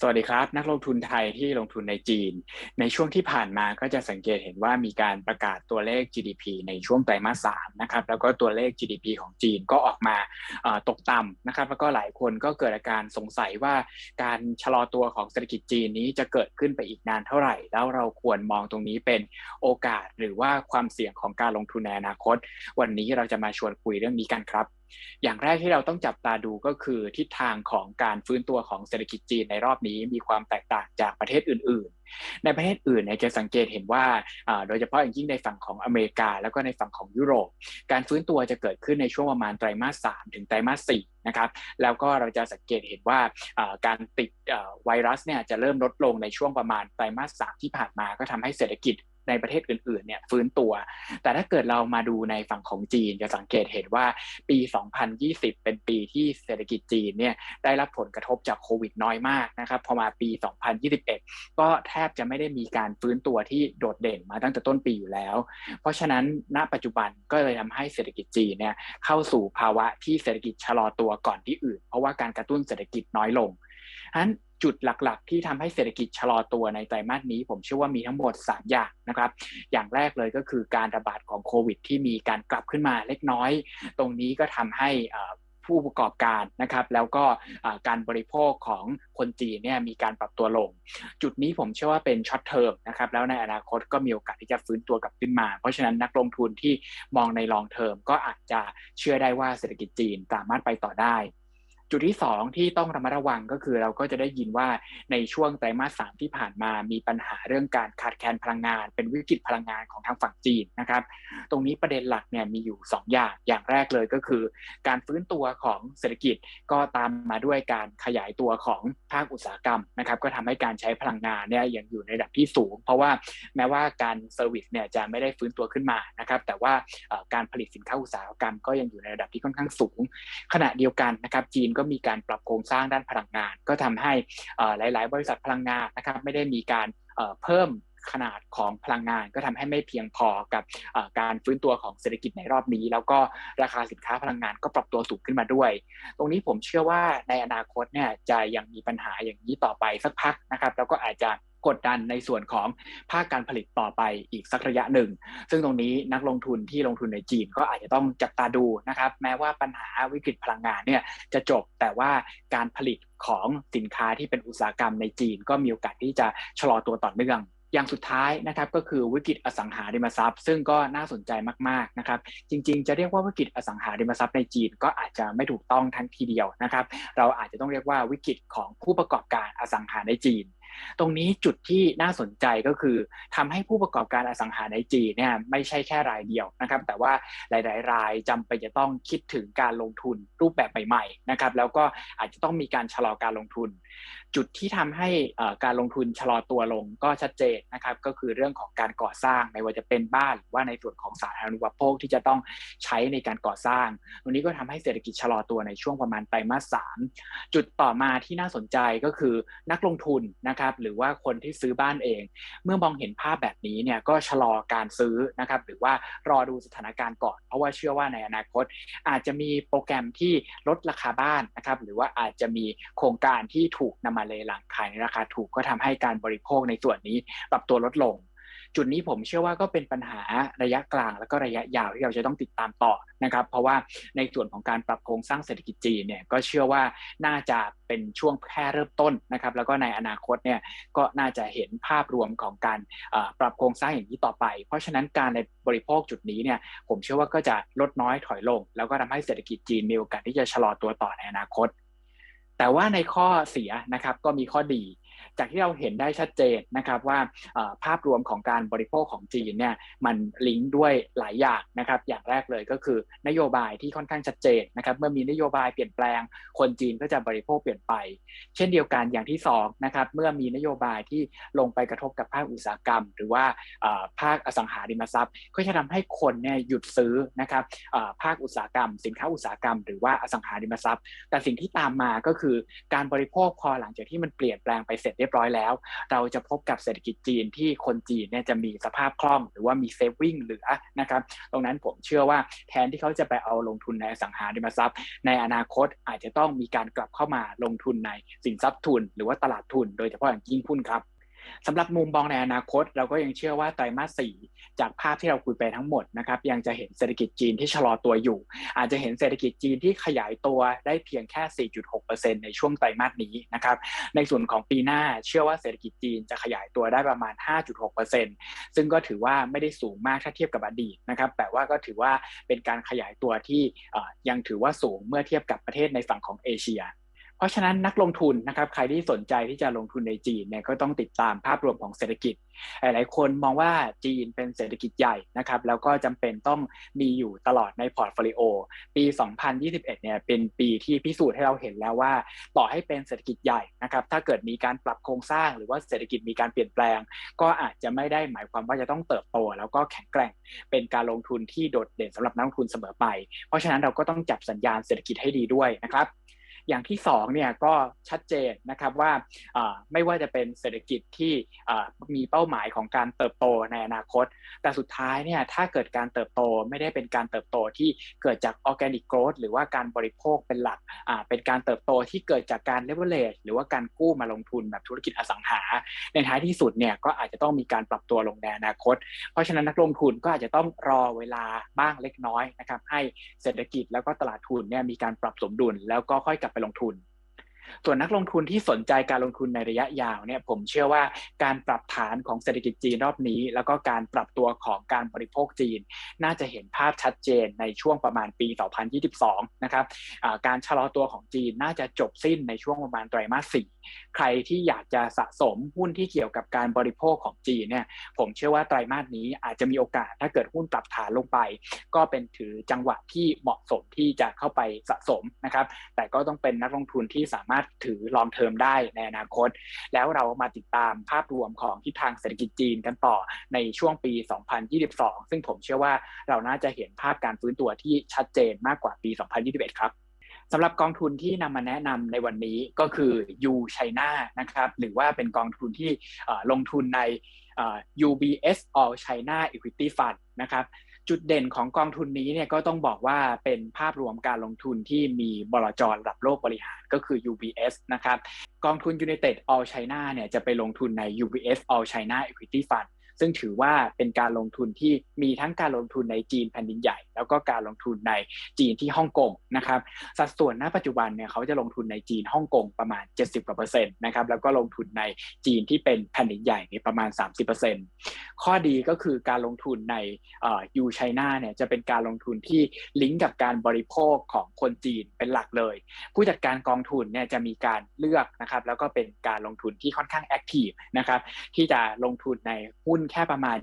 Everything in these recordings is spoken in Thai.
สวัสดีครับ นักลงทุนไทยที่ลงทุนในจีน ในช่วงที่ผ่านมาก็จะสังเกตเห็นว่ามีการประกาศตัวเลข GDP ในช่วงไตรมาสสามนะครับแล้วก็ตัวเลข GDP ของจีนก็ออกมาตกต่ำนะครับ แล้วก็หลายคนก็เกิดอาการสงสัยว่าการชะลอตัวของเศรษฐกิจจีนนี้จะเกิดขึ้นไปอีกนานเท่าไหร่ แล้วเราควรมองตรงนี้เป็นโอกาสหรือว่าความเสี่ยงของการลงทุนในอนาคต วันนี้เราจะมาชวนคุยเรื่องนี้กันครับ อย่างแรกที่เราต้องจับตาดูก็คือทิศทางของการฟื้นตัวของเศรษฐกิจจีนในรอบนี้มีความแตกต่างจากประเทศอื่น ๆ ในประเทศอื่นเนี่ยจะสังเกตเห็นว่าโดยเฉพาะอย่างยิ่งในฝั่งของอเมริกา แล้วก็ในฝั่งของยุโรป การฟื้นตัวจะเกิดขึ้นในช่วงประมาณไตรมาสสาถึงไตรมาสสี่นะครับแล้วก็เราจะสังเกตเห็นว่าการติดไวรัสเนี่ยจะเริ่มลดลงในช่วงประมาณไตรมาสสาที่ผ่านมาก็ทำให้เศรษฐกิจ ในประเทศอื่นๆเนี่ยฟื้นตัว แต่ถ้าเกิดเรามาดูในฝั่งของจีนจะสังเกตเห็นว่าปี 2020 เป็นปีที่เศรษฐกิจจีนเนี่ยได้รับผลกระทบจากโควิดน้อยมากนะครับพอมาปี 2021 ก็แทบจะไม่ได้มีการฟื้นตัวที่โดดเด่นมาตั้งแต่ต้นปีอยู่แล้ว เพราะฉะนั้นณปัจจุบันก็เลยทำให้เศรษฐกิจจีนเนี่ยเข้าสู่ภาวะที่เศรษฐกิจชะลอตัวก่อนที่อื่น เพราะว่าการกระตุ้นเศรษฐกิจน้อยลงฉะนั้น จุดหลักๆ ที่ทำให้เศรษฐกิจชะลอตัวในไตรมาสนี้ ผมเชื่อว่ามีทั้งหมด 3 อย่างนะครับ อย่างแรกเลยก็คือการระบาดของโควิด ที่มีการกลับขึ้นมาเล็กน้อย ตรงนี้ก็ทำให้ผู้ประกอบการนะครับแล้วก็การบริโภคของคนจีนเนี่ยมีการปรับตัวลง จุดนี้ผมเชื่อว่าเป็นช็อตเทอมนะครับแล้วในอนาคตก็มีโอกาสที่จะฟื้นตัวกลับขึ้นมา เพราะฉะนั้นนักลงทุนที่มองในลองเทอมก็อาจจะเชื่อได้ว่าเศรษฐกิจจีนสามารถไปต่อได้ จุดที่ 2 ที่ต้องระมัดระวังก็คือเราก็จะได้ยินว่าในช่วงไตรมาสสามที่ผ่านมามีปัญหาเรื่องการขาดแคลนพลังงาน เป็นวิกฤตพลังงานของทางฝั่งจีนนะครับ ตรงนี้ประเด็นหลักเนี่ยมีอยู่ 2 อย่างอย่างแรกเลยก็คือ การฟื้นตัวของเศรษฐกิจก็ตามมาด้วยการขยายตัวของภาคอุตสาหกรรมนะครับก็ทำให้การใช้พลังงานเนี่ยยังอยู่ในระดับที่สูง เพราะว่าแม้ว่าการเซอร์วิสเนี่ยจะไม่ได้ฟื้นตัวขึ้นมานะครับแต่ว่าการผลิตสินค้าอุตสาหกรรมก็ยังอยู่ในระดับที่ค่อนข้างสูง ขณะเดียวกันนะครับจีนก็มีการปรับโครงสร้างด้านพลังงาน ก็ทำให้หลาย ๆ บริษัทพลังงานนะครับไม่ได้มีการเพิ่มขนาดของพลังงานก็ทำให้ไม่เพียงพอกับการฟื้นตัวของเศรษฐกิจในรอบนี้ แล้วก็ราคาสินค้าพลังงานก็ปรับตัวสูงขึ้นมาด้วย ตรงนี้ผมเชื่อว่าในอนาคตเนี่ยจะยังมีปัญหาอย่างนี้ต่อไปสักพักนะครับ แล้วก็อาจจะ กดดันในส่วนของภาคการผลิตต่อไปอีกสักระยะหนึ่ง ซึ่งตรงนี้นักลงทุนที่ลงทุนในจีนก็อาจจะต้องจับตาดูนะครับ แม้ว่าปัญหาวิกฤตพลังงานเนี่ยจะจบแต่ว่าการผลิตของสินค้าที่เป็นอุตสาหกรรมในจีน ก็มีโอกาสที่จะชะลอตัวต่อเนื่องอย่างสุดท้ายนะครับก็คือวิกฤตอสังหาริมทรัพย์ ซึ่งก็น่าสนใจมากๆนะครับ จริง ๆ จะเรียกว่าวิกฤตอสังหาริมทรัพย์ในจีนก็อาจจะไม่ถูกต้องทั้งทีเดียวนะครับ เราอาจจะต้องเรียกว่าวิกฤตของผู้ประกอบการอสังหาในจีน ตรงนี้จุดที่น่าสนใจก็คือทำให้ผู้ประกอบการอสังหาในจีนเนี่ยไม่ใช่แค่รายเดียวนะครับ แต่ว่าหลาย ๆ รายจำเป็นจะต้องคิดถึงการลงทุนรูปแบบใหม่ ๆ นะครับ แล้วก็อาจจะต้องมีการชะลอการลงทุน จุดที่ทำให้การลงทุนชะลอตัวลงก็ชัดเจนนะครับ ก็คือเรื่องของการก่อสร้างไม่ว่าจะเป็นบ้านหรือว่าในส่วนของสาธารณูปโภคที่จะต้องใช้ในการก่อสร้าง ตรงนี้ก็ทำให้เศรษฐกิจชะลอตัวในช่วงประมาณไตรมาสสามจุดต่อมาที่น่าสนใจก็คือนักลงทุนนะครับหรือว่าคนที่ซื้อบ้านเอง เมื่อมองเห็นภาพแบบนี้เนี่ยก็ชะลอการซื้อนะครับหรือว่ารอดูสถานการณ์ก่อนเพราะว่าเชื่อว่าในอนาคต อาจจะมีโปรแกรมที่ลดราคาบ้านนะครับหรือว่าอาจจะมีโครงการที่ถูกนำมาเลยหลังขายในราคาถูกก็ทำให้การบริโภคในส่วนนี้ปรับตัวลดลง จุดนี้ผมเชื่อว่าก็เป็นปัญหาระยะกลางแล้วก็ระยะยาวที่เราจะต้องติดตามต่อนะครับ เพราะว่าในส่วนของการปรับโครงสร้างเศรษฐกิจจีนเนี่ยก็เชื่อว่าน่าจะเป็นช่วงแค่เริ่มต้นนะครับ แล้วก็ในอนาคตเนี่ยก็น่าจะเห็นภาพรวมของการปรับโครงสร้างอย่างนี้ต่อไป เพราะฉะนั้นการในบริโภคจุดนี้เนี่ยผมเชื่อว่าก็จะลดน้อยถอยลง แล้วก็ทำให้เศรษฐกิจจีนมีโอกาสที่จะชะลอตัวต่อในอนาคตแต่ว่าในข้อเสียนะครับก็มีข้อดี จากที่เราเห็นได้ชัดเจนนะครับว่าภาพรวมของการบริโภคของจีนเนี่ยมันลิงก์ด้วยหลายอย่างนะครับอย่างแรกเลยก็คือนโยบายที่ค่อนข้างชัดเจนนะครับเมื่อมีนโยบายเปลี่ยนแปลง คนจีนก็จะบริโภคเปลี่ยนไป เช่นเดียวกันอย่างที่2นะครับเมื่อมีนโยบายที่ลงไปกระทบกับภาคอุตสาหกรรม หรือว่าภาคอสังหาริมทรัพย์ ก็จะทำให้คนเนี่ยหยุดซื้อนะครับภาคอุตสาหกรรม สินค้าอุตสาหกรรม หรือว่าอสังหาริมทรัพย์ แต่สิ่งที่ตามมาก็คือการบริโภคพอหลังจากที่มันเปลี่ยนแปลงไปเสสร็จเรียบร้อยแล้ว เราจะพบกับเศรษฐกิจจีนที่คนจีนเนี่ยจะมีสภาพคล่อง หรือว่ามีเซฟวิ่งเหลือนะครับตรงนั้นผมเชื่อว่าแทนที่เขาจะไปเอาลงทุนในสังหาริมทรัพย์ ในอนาคตอาจจะต้องมีการกลับเข้ามาลงทุนในสินทรัพย์ทุน หรือว่าตลาดทุน โดยเฉพาะอย่างยิ่งหุ้นครับ สำหรับมุมมองในอนาคต เราก็ยังเชื่อว่าไตรมาส4จากภาพที่เราคุยไปทั้งหมดนะครับยังจะเห็นเศรษฐกิจจีนที่ชะลอตัวอยู่ อาจจะเห็นเศรษฐกิจจีนที่ขยายตัวได้เพียงแค่ 4.6%ในช่วงไตรมาสนี้นะครับในส่วนของปีหน้าเชื่อว่าเศรษฐกิจจีนจะขยายตัวได้ประมาณ 5.6%ซึ่งก็ถือว่าไม่ได้สูงมากถ้าเทียบกับอดีตนะครับแต่ว่าก็ถือว่าเป็นการขยายตัวที่ยังถือว่าสูงเมื่อเทียบกับประเทศในฝั่งของเอเชีย เพราะฉะนั้นนักลงทุนนะครับใครที่สนใจที่จะลงทุนในจีนเนี่ยก็ต้องติดตามภาพรวมของเศรษฐกิจ หลายคนมองว่าจีนเป็นเศรษฐกิจใหญ่นะครับแล้วก็จำเป็นต้องมีอยู่ตลอดในพอร์ตโฟลิโอปี 2021 เนี่ยเป็นปีที่พิสูจน์ให้เราเห็นแล้วว่า ต่อให้เป็นเศรษฐกิจใหญ่นะครับถ้าเกิดมีการปรับโครงสร้างหรือว่าเศรษฐกิจมีการเปลี่ยนแปลง ก็อาจจะไม่ได้หมายความว่าจะต้องเติบโต แล้วก็แข็งแกร่งเป็นการลงทุนที่โดดเด่นสำหรับนักลงทุนเสมอไป เพราะฉะนั้นเราก็ต้องจับสัญญาณเศรษฐกิจให้ดีด้วยนะครับ อย่างที่2เนี่ยก็ชัดเจนนะครับว่าไม่ว่าจะเป็นเศรษฐกิจที่มีเป้าหมายของการเติบโตในอนาคต แต่สุดท้ายเนี่ยถ้าเกิดการเติบโตไม่ได้เป็นการเติบโตที่เกิดจากออร์แกนิกโกรดหรือว่าการบริโภคเป็นหลักเป็นการเติบโตที่เกิดจากการเลเวลเลชหรือว่าการกู้มาลงทุนแบบธุรกิจอสังหา ในท้ายที่สุดเนี่ยก็อาจจะต้องมีการปรับตัวลงในอนาคต เพราะฉะนั้นนักลงทุนก็อาจจะต้องรอเวลาบ้างเล็กน้อยนะครับให้เศรษฐกิจแล้วก็ตลาดทุนเนี่ยมีการปรับสมดุลแล้วก็ค่อยกลับไปลงทุน ส่วนนักลงทุนที่สนใจการลงทุนในระยะยาวเนี่ยผมเชื่อว่าการปรับฐานของเศรษฐกิจจีนรอบนี้ แล้วก็การปรับตัวของการบริโภคจีน น่าจะเห็นภาพชัดเจนในช่วงประมาณปี 2022 นะครับการชะลอตัวของจีนน่าจะจบสิ้นในช่วงประมาณไตรมาส 4 ใครที่อยากจะสะสมหุ้นที่เกี่ยวกับการบริโภคของจีนเนี่ยผมเชื่อว่าไตรมาสนี้อาจจะมีโอกาสถ้าเกิดหุ้นปรับฐานลงไป ก็เป็นถือจังหวะที่เหมาะสมที่จะเข้าไปสะสมนะครับแต่ก็ต้องเป็นนักลงทุนที่สามารถถือลองเทอมได้ในอนาคต แล้วเรามาติดตามภาพรวมของทิศทางเศรษฐกิจจีนกันต่อในช่วงปี 2022 ซึ่งผมเชื่อว่าเราน่าจะเห็นภาพการฟื้นตัวที่ชัดเจนมากกว่าปี 2021 ครับสำหรับกองทุนที่นำมาแนะนำในวันนี้ก็คือ U China นะครับหรือว่าเป็นกองทุนที่ลงทุนใน UBS All China Equity Fund นะครับ จุดเด่นของกองทุนนี้เนี่ยก็ต้องบอกว่าเป็นภาพรวมการลงทุนที่มีบลจระดับโลกบริหารก็คือ UBS นะครับกองทุน United All China เนี่ยจะไปลงทุนใน UBS All China Equity Fund ซึ่งถือว่าเป็นการลงทุนที่มีทั้งการลงทุนในจีนแผ่นดินใหญ่ แล้วก็การลงทุนในจีนที่ฮ่องกงนะครับสัดส่วนณปัจจุบันเนี่ยเขาจะลงทุนในจีนฮ่องกงประมาณ 70กว่าเปอร์เซ็นต์นะครับแล้วก็ลงทุนในจีนที่เป็นแผ่นดินใหญ่ในประมาณ 30%ข้อดีก็คือการลงทุนในยูไชน่าเนี่ยจะเป็นการลงทุนที่ลิงก์กับการบริโภคของคนจีนเป็นหลักเลย ผู้จัดการกองทุนเนี่ยจะมีการเลือกนะครับแล้วก็เป็นการลงทุนที่ค่อนข้างแอคทีฟนะครับที่จะลงทุนในหุ้นแค่ประมาณ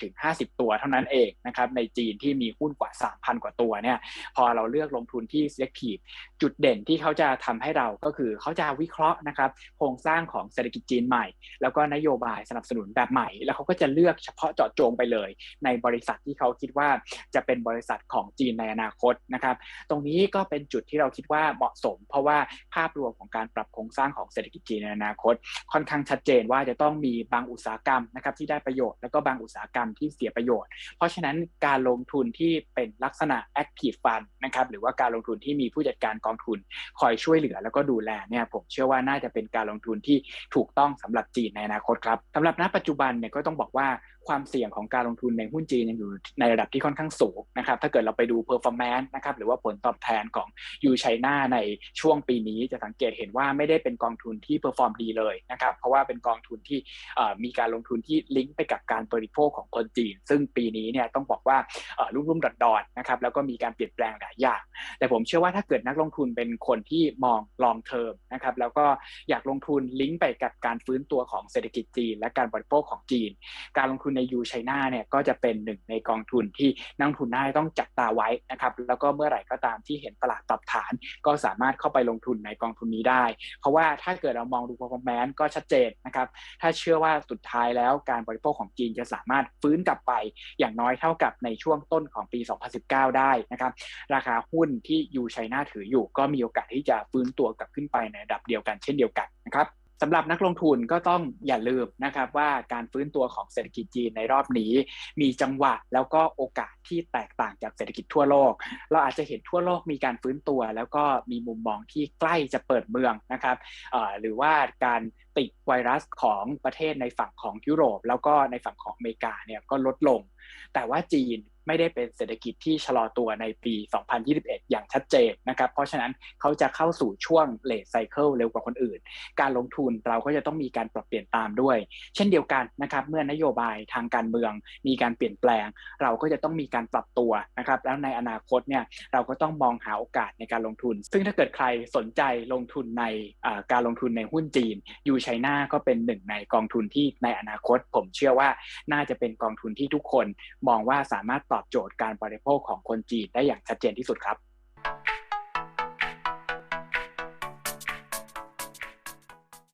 20-50 ตัวเท่านั้นเองนะครับในจีนที่มีหุ้นกว่า 3,000 กว่าตัวเนี่ยพอเราเลือกลงทุนที่ selective จุดเด่นที่เขาจะทำให้เราก็คือเขาจะวิเคราะห์นะครับโครงสร้างของเศรษฐกิจจีนใหม่ แล้วก็นโยบายสนับสนุนแบบใหม่ แล้วเขาก็จะเลือกเฉพาะเจาะจงไปเลย ในบริษัทที่เขาคิดว่าจะเป็นบริษัทของจีนในอนาคตนะครับตรงนี้ก็เป็นจุดที่เราคิดว่าเหมาะสม เพราะว่าภาพรวมของการปรับโครงสร้างของเศรษฐกิจจีนในอนาคต ค่อนข้างชัดเจนว่าจะต้องมีบางอุตสาหกรรมนะครับที่ได้ประโยชน์ แล้วก็บางอุตสาหกรรมที่เสียประโยชน์ เพราะฉะนั้นการลงทุนที่เป็นลักษณะ active fund นะครับหรือว่าการลงทุนที่มีผู้จัดการกองทุนคอยช่วยเหลือ แล้วก็ดูแลเนี่ยผมเชื่อว่าน่าจะเป็นการลงทุนที่ถูกต้องสำหรับจีนในอนาคตครับสำหรับณปัจจุบันเนี่ยก็ต้องบอกว่า ความเสี่ยงของการลงทุนในหุ้นจีนยังอยู่ในระดับที่ค่อนข้างสูงนะครับถ้าเกิดเราไปดู performance นะครับหรือว่าผลตอบแทนของยูไชน่าในช่วงปีนี้จะสังเกตเห็นว่าไม่ได้เป็นกองทุนที่ perform ดีเลยนะครับเพราะว่าเป็นกองทุนที่มีการลงทุนที่ลิงก์ไปกับการบริโภคของคนจีน ซึ่งปีนี้เนี่ยต้องบอกว่ารุ่มรุ่มดอดดอนนะครับแล้วก็มีการเปลี่ยนแปลงหลายอย่างแต่ผมเชื่อว่าถ้าเกิดนักลงทุนเป็นคนที่มอง long term นะครับแล้วก็อยากลงทุนลิงก์ไปกับการฟื้นตัวของเศรษฐกิจจีน และการบริโภคของจีน การลงทุนในยูไชน่าเนี่ยก็จะเป็นหนึ่งในกองทุนที่นักทุนน่าต้องจับตาไว้นะครับแล้วก็เมื่อไหร่ก็ตามที่เห็นตลาดปรับฐาน ก็สามารถเข้าไปลงทุนในกองทุนนี้ได้ เพราะว่าถ้าเกิดเรามองดู performance ก็ชัดเจนนะครับถ้าเชื่อว่าสุดท้ายแล้วการบริโภคของจีนจะสามารถฟื้นกลับไปอย่างน้อยเท่ากับในช่วงต้นของปี 2019 ได้นะครับราคาหุ้นที่ยูไชน่าถืออยู่ ก็มีโอกาสที่จะฟื้นตัวกลับขึ้นไปในระดับเดียวกันเช่นเดียวกันนะครับ สำหรับนักลงทุนก็ต้องอย่าลืมนะครับว่าการฟื้นตัวของเศรษฐกิจจีนในรอบนี้ มีจังหวะแล้วก็โอกาสที่แตกต่างจากเศรษฐกิจทั่วโลก เราอาจจะเห็นทั่วโลกมีการฟื้นตัว แล้วก็มีมุมมองที่ใกล้จะเปิดเมืองนะครับหรือว่าการติดไวรัสของประเทศในฝั่งของยุโรป แล้วก็ในฝั่งของอเมริกาเนี่ยก็ลดลง แต่ว่าจีนไม่ได้เป็นเศรษฐกิจที่ชะลอตัวในปี 2021 อย่างชัดเจนนะครับ เพราะฉะนั้นเขาจะเข้าสู่ช่วงเลทไซเคิลเร็วกว่าคนอื่น การลงทุนเราก็จะต้องมีการปรับเปลี่ยนตามด้วย เช่นเดียวกันนะครับ เมื่อนโยบายทางการเมือง มีการเปลี่ยนแปลง เราก็จะต้องมีการปรับตัวนะครับ แล้วในอนาคตเนี่ยเราก็ต้องมองหาโอกาสในการลงทุน ซึ่งถ้าเกิดใครสนใจลงทุนในการลงทุนในหุ้นจีนอยูไชน่าก็เป็นหนึ่งในกองทุนที่ในอนาคต ผมเชื่อว่าน่าจะเป็นกองทุนที่ทุกคนมองว่าสามารถตอบโจทย์การบริโภคของคนจีนได้อย่างชัดเจนที่สุดครับ